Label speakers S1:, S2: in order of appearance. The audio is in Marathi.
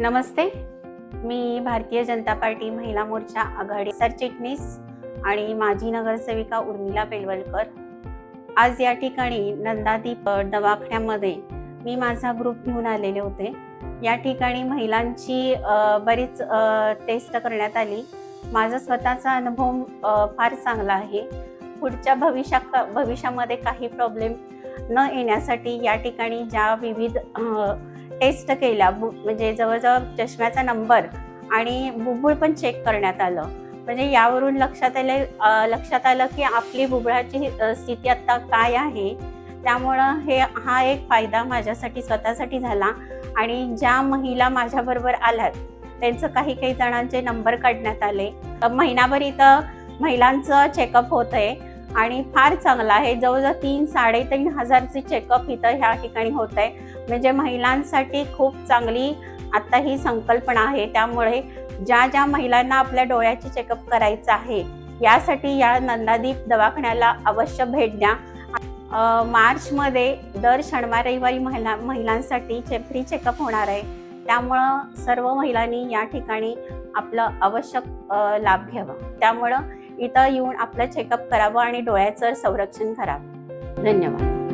S1: नमस्ते. मी भारतीय जनता पार्टी महिला मोर्चा आघाडी सरचिटणीस आणि माजी नगरसेविका उर्मिला पेलवलकर. आज या ठिकाणी नंदादीप दवाखान्यामध्ये मी माझा ग्रुप घेऊन आलेले होते. या ठिकाणी महिलांची बरीच टेस्ट करण्यात आली. माझा स्वतःचा अनुभव फार चांगला आहे. पुढच्या भविष्या भविष्यामध्ये काही प्रॉब्लेम न येण्यासाठी या ठिकाणी ज्या विविध टेस्ट केला बु म्हणजे जवळजवळ चष्म्याचा नंबर आणि बुबुळ पण चेक करण्यात आलं. म्हणजे यावरून लक्षात आले लक्षात आलं की आपली बुबळाची स्थिती आत्ता काय आहे? त्यामुळं हे हा एक फायदा माझ्यासाठी स्वतःसाठी झाला आणि ज्या महिला माझ्याबरोबर आल्यात त्यांचं काही काही जणांचे नंबर काढण्यात आले. महिनाभर इथं महिलांचं चेकअप होत आहे आणि फार चांगला आहे. जवळजवळ तीन साडेतीन हजारचे चेकअप इथं ह्या ठिकाणी होत आहे म्हणजे महिलांसाठी खूप चांगली आता ही संकल्पना आहे. त्यामुळे ज्या ज्या महिलांना आपल्या डोळ्याचे चेकअप करायचं आहे यासाठी या नंदादीप दवाखान्याला अवश्य भेट द्या. मार्चमध्ये दर शनिवार रविवारी महिला महिलांसाठी चे फ्री चेकअप होणार आहे. त्यामुळं सर्व महिलांनी या ठिकाणी आपलं आवश्यक लाभ घ्यावा. त्यामुळं इथं येऊन आपलं चेकअप करावं आणि डोळ्याचं संरक्षण करावं. धन्यवाद.